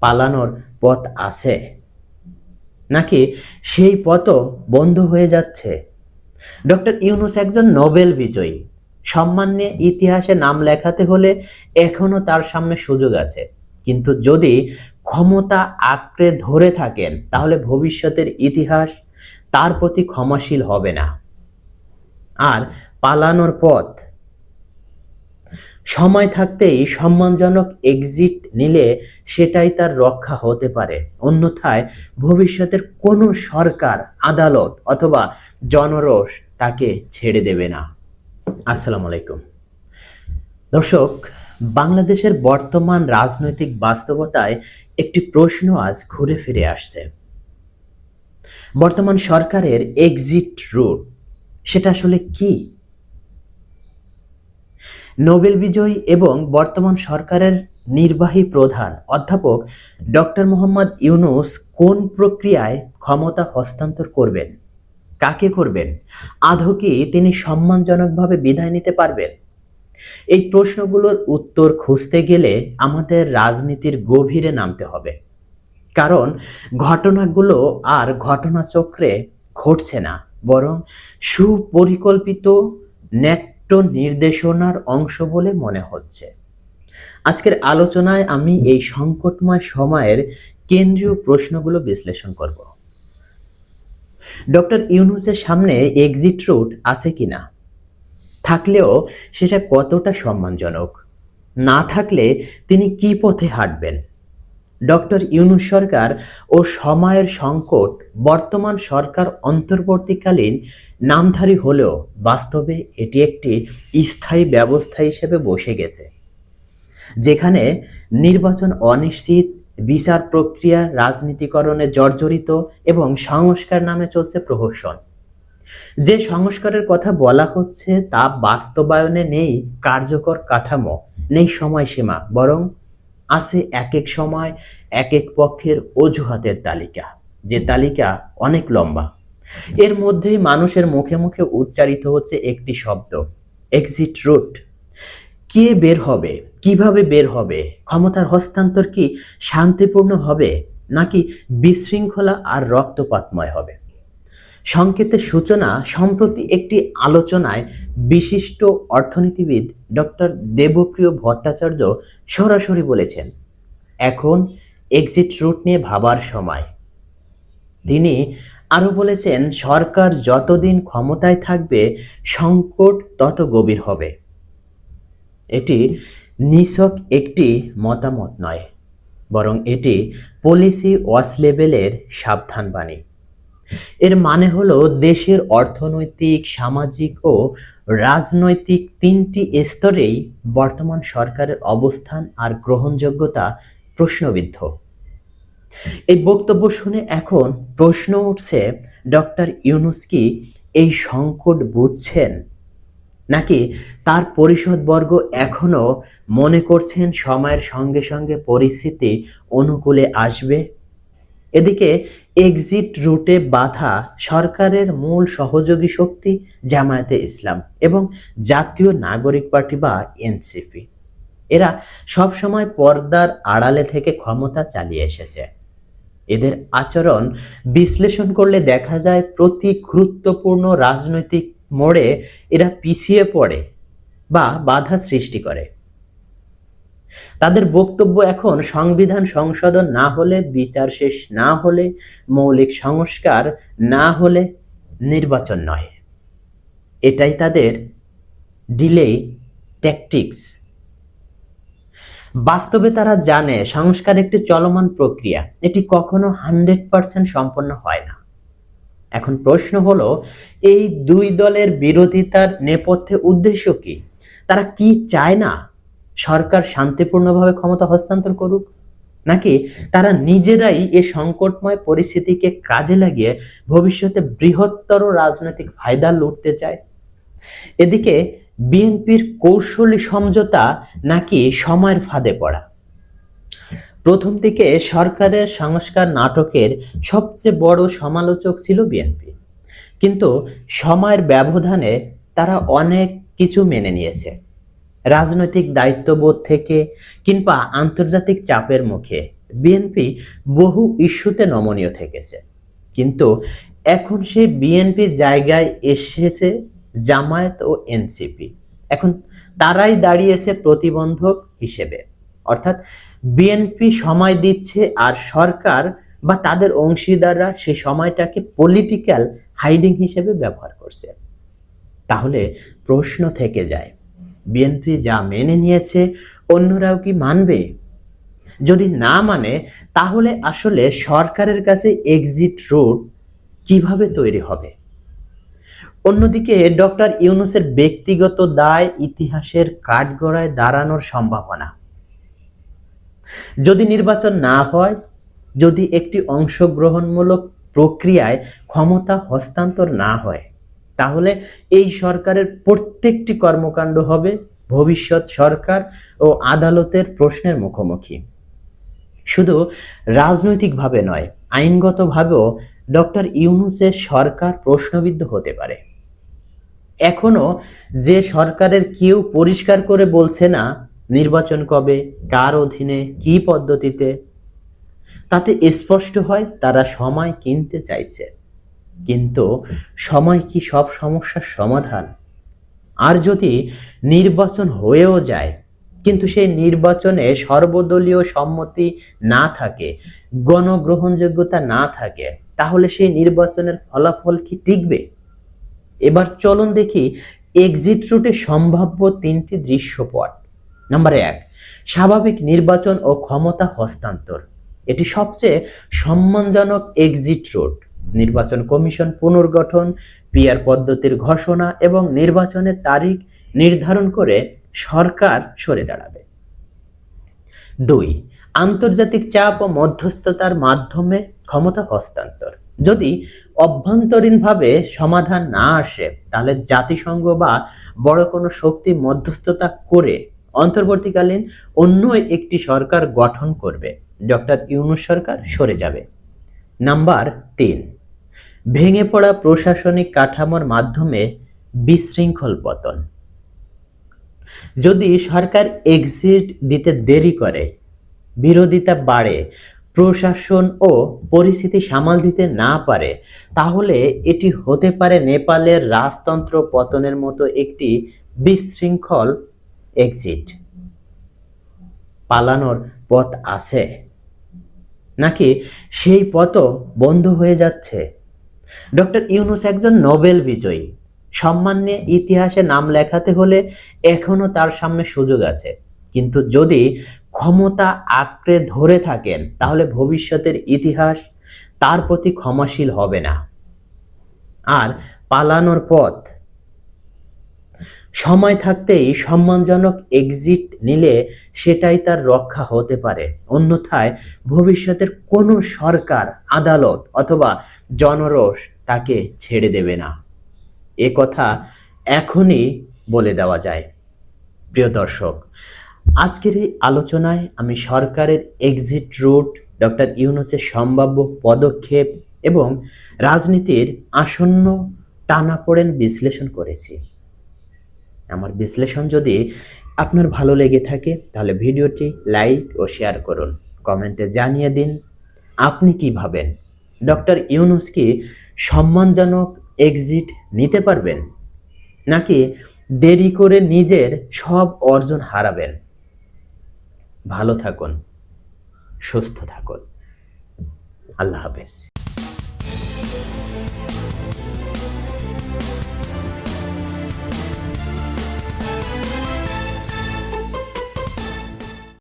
পালানোর পথ আছে। নাকি সেই পথও বন্ধ হয়ে যাচ্ছে? ডক্টর ইউনুস একজন নোবেল বিজয়ী। সম্মান নিয়ে ইতিহাসে নাম লেখাতে হলে এখনও তার সামনে সুযোগ আছে। কিন্তু যদি ক্ষমতা আঁকড়ে ধরে থাকেন, তাহলে ভবিষ্যতের ইতিহাস তার প্রতি ক্ষমাশীল হবে না। আর পালানোর পথ সময় থাকতেই সম্মানজনক এক্সিট নিলে সেটাই তার রক্ষা হতে পারে। অন্যথায় ভবিষ্যতের কোনো সরকার, আদালত অথবা জনরোষ তাকে ছেড়ে দেবে না। আসসালামু আলাইকুম। দর্শক, বাংলাদেশের বর্তমান রাজনৈতিক বাস্তবতায় একটি প্রশ্ন আজ ঘুরে ফিরে আসছে। বর্তমান সরকারের এক্সিট রুট সেটা আসলে কি? নোবেল বিজয়ী এবং বর্তমান সরকারের নির্বাহী প্রধান অধ্যাপক ডক্টর মোহাম্মদ ইউনুস কোন প্রক্রিয়ায় ক্ষমতা হস্তান্তর করবেন? কাকে করবেন? আদৌ কি তিনি সম্মানজনকভাবে বিদায় নিতে পারবেন? এই প্রশ্নগুলোর উত্তর খুঁজতে গেলে আমাদের রাজনীতির গভীরে নামতে হবে। কারণ ঘটনাগুলো আর ঘটনাচক্রে ঘটছে না, বরং সুপরিকল্পিত নেট্য নির্দেশনার অংশ বলে মনে হচ্ছে। আজকের আলোচনায় আমি এই সংকটময় সময়ের কেন্দ্রীয় প্রশ্নগুলো বিশ্লেষণ করব। ডক্টর ইউনুসের সামনে এক্সিট রুট আছে কিনা? থাকলেও সেটা কতটা সম্মানজনক? না থাকলে তিনি কি পথে হাঁটবেন? ডক্টর ইউনুস সরকার ও সময়ের সংকট বর্তমান সরকার অন্তর্বর্তীকালীন নামধারী হলেও বাস্তবে এটি একটি স্থায়ী ব্যবস্থা হিসেবে বসে গেছে, যেখানে নির্বাচন অনিশ্চিত, বিচার প্রক্রিয়া রাজনীতিকরণে জর্জরিত এবং সংস্কার নামে চলছে প্রহসন। যে সংস্কারের কথা বলা হচ্ছে তা বাস্তবায়নে নেই কার্যকর কাঠামো, নেই সময়সীমা, বরং আছে এক এক সময় এক এক পক্ষের অজুহাতের তালিকা, যে তালিকা অনেক লম্বা। এর মধ্যেই মানুষের মুখে মুখে উচ্চারিত হচ্ছে একটি শব্দ এক্সিট রুট কে বের হবে? কীভাবে বের হবে? ক্ষমতার হস্তান্তর কি শান্তিপূর্ণ হবে? নাকি বিশৃঙ্খলা আর রক্তপাতময় হবে? সংকেতের সূচনা সম্প্রতি একটি আলোচনায় বিশিষ্ট অর্থনীতিবিদ ডক্টর দেবপ্রিয় ভট্টাচার্য সরাসরি বলেছেন, এখন এক্সিট রুট নিয়ে ভাবার সময়। তিনি আরও বলেছেন, সরকার যতদিন ক্ষমতায় থাকবে, সংকট তত গভীর হবে। এটি নিছক একটি মতামত নয়, বরং এটি পলিসি ওয়াস লেভেলের সাবধানবাণী। এর মানে হলো দেশের অর্থনৈতিক, সামাজিক ও রাজনৈতিক তিনটি স্তরেই বর্তমান সরকারের অবস্থান আর গ্রহণযোগ্যতা প্রশ্নবিদ্ধ। এই বক্তব্য শুনে এখন প্রশ্ন উঠছে ডক্টর ইউনুস কি এই সংকট বুঝছেন? নাকি তার পরিষদবর্গ এখনও মনে করছেন সময়ের সঙ্গে সঙ্গে পরিস্থিতি অনুকূলে আসবে? এদিকে এক্সিট রুটে বাধা সরকারের মূল সহযোগী শক্তি জামায়াতে ইসলাম এবং জাতীয় নাগরিক পার্টি বা এনসিপি। এরা সবসময় পর্দার আড়ালে থেকে ক্ষমতা চালিয়ে এসেছে। এদের আচরণ বিশ্লেষণ করলে দেখা যায় প্রতি গুরুত্বপূর্ণ রাজনৈতিক মোড়ে এরা পিছিয়ে পড়ে বা বাধা সৃষ্টি করে। তাদের বক্তব্য এখন সংবিধান সংশোধন না হলে, বিচার শেষ না হলে, মৌলিক সংস্কার না হলে নির্বাচন নয়। এটাই তাদের ডিলে ট্যাকটিক্স বাস্তবে তারা জানে সংস্কার একটি চলমান প্রক্রিয়া। এটি কখনো হান্ড্রেড পার্সেন্ট সম্পন্ন হয় না। এখন প্রশ্ন হলো, এই দুই দলের বিরোধিতার নেপথ্যে উদ্দেশ্য কি? তারা কি চায় না সরকার শান্তিপূর্ণভাবে ক্ষমতা হস্তান্তর করুক? নাকি তারা নিজেরাই এ সংকটময় পরিস্থিতিকে কাজে লাগিয়ে ভবিষ্যতে বৃহত্তর রাজনৈতিক ফায়দা লুটতে চায়? এদিকে বিএনপির কৌশলী সমঝোতা নাকি সময়ের ফাঁদে পড়া? প্রথম দিকে সরকারের সংস্কার নাটকের সবচেয়ে বড় সমালোচক ছিল বিএনপি। কিন্তু সময়ের ব্যবধানে তারা অনেক কিছু মেনে নিয়েছে। রাজনৈতিক দায়িত্ববোধ থেকে কিংবা আন্তর্জাতিক চাপের মুখে। বিএনপি বহু ইস্যুতে নমনীয় থেকেছে। কিন্তু এখন সে বিএনপির জায়গায় এসেছে জামায়াত ও এনসিপি এখন তারাই দাঁড়িয়েছে প্রতিবন্ধক হিসেবে। অর্থাৎ বিএনপি সময় দিচ্ছে আর সরকার বা তাদের অংশীদাররা সেই সময়টাকে পলিটিক্যাল হাইডিং হিসেবে ব্যবহার করছে। তাহলে প্রশ্ন থেকে যায় বিএনপি যা মেনে নিয়েছে, অন্যরাও কি মানবে? যদি না মানে তাহলে আসলে সরকারের কাছে এক্সিট রুট কীভাবে তৈরি হবে? অন্যদিকে ডক্টর ইউনুসের ব্যক্তিগত দায় ইতিহাসের কাঠগড়ায় দাঁড়ানোর সম্ভাবনা। যদি নির্বাচন না হয়, যদি একটি অংশগ্রহণমূলক প্রক্রিয়ায় ক্ষমতা হস্তান্তর না হয় তাহলে এই সরকারের প্রত্যেকটি কর্মকাণ্ড হবে ভবিষ্যৎ সরকার ও আদালতের প্রশ্নের মুখোমুখি। শুধু রাজনৈতিকভাবে নয়, আইনগতভাবেও ডক্টর ইউনুসের সরকার প্রশ্নবিদ্ধ হতে পারে। এখনও যে সরকারের কেউ পরিষ্কার করে বলছে না নির্বাচন কবে, কার অধীনে, কি পদ্ধতিতে, তাতে স্পষ্ট হয় তারা সময় কিনতে চাইছে। কিন্তু সময় কি সব সমস্যার সমাধান? আর যদি নির্বাচন হয়েও যায়, কিন্তু সেই নির্বাচনে সর্বদলীয় সম্মতি না থাকে, গণগ্রহণযোগ্যতা না থাকে, তাহলে সেই নির্বাচনের ফলাফল কি টিকবে? এবার চলুন দেখি এক্সিট রুটে সম্ভাব্য তিনটি দৃশ্যপট। নাম্বার এক, স্বাভাবিক নির্বাচন ও ক্ষমতা হস্তান্তর। এটি সবচেয়ে সম্মানজনক এক্সিট রুট নির্বাচন কমিশন পুনর্গঠন পিয়ার পদ্ধতির ঘোষণা এবং নির্বাচনের তারিখ নির্ধারণ করে সরকার সরে দাঁড়াবে। দুই, আন্তর্জাতিক চাপ ও মধ্যস্থতার মাধ্যমে ক্ষমতা হস্তান্তর। যদি অভ্যন্তরীণভাবে সমাধান না আসে, তাহলে জাতিসংঘ বা বড় কোনো শক্তি মধ্যস্থতা করে অন্তর্বর্তীকালীন অন্য একটি সরকার গঠন করবে। ডক্টর ইউনুস সরকার সরে যাবে। নাম্বার তিন ভেঙে পড়া প্রশাসনিক কাঠামোর মাধ্যমে বিশৃঙ্খল পতন। যদি সরকার এক্সিট দিতে দেরি করে, বিরোধিতা বাড়ে, প্রশাসন ও পরিস্থিতি সামাল দিতে না পারে, তাহলে এটি হতে পারে নেপালের রাজতন্ত্র পতনের মতো একটি বিশৃঙ্খল এক্সিট পালানোর পথ আছে, নাকি সেই পথও বন্ধ হয়ে যাচ্ছে? ডক্টর ইউনুস একজন নোবেল বিজয়ী। সম্মান ইতিহাসে নাম লেখাতে হলে এখনও তার সামনে সুযোগ আছে। কিন্তু যদি ক্ষমতা আঁকড়ে ধরে থাকেন, তাহলে ভবিষ্যতের ইতিহাস তার প্রতি ক্ষমাশীল হবে না। আর পালানোর পথ। সময় থাকতেই সম্মানজনক এক্সিট নিলে সেটাই তার রক্ষা হতে পারে। অন্যথায় ভবিষ্যতের কোনো সরকার, আদালত অথবা জনরোষ তাকে ছেড়ে দেবে না। এ কথা এখনই বলে দেওয়া যায়। প্রিয় দর্শক, আজকের এই আলোচনায় আমি সরকারের এক্সিট রুট ডক্টর ইউনুসের সম্ভাব্য পদক্ষেপ এবং রাজনীতির আসন্ন টানাপোড়েন বিশ্লেষণ করেছি। আমার বিশ্লেষণ যদি আপনার ভালো লেগে থাকে, তাহলে ভিডিওটি লাইক ও শেয়ার করুন। কমেন্টে জানিয়ে দিন, আপনি কি ভাবেন? ডক্টর ইউনুস কি সম্মানজনক এক্সিট নিতে পারবেন নাকি দেরি করে নিজের সব অর্জন হারাবেন? ভালো থাকুন, সুস্থ থাকুন। আল্লাহ হাফেজ।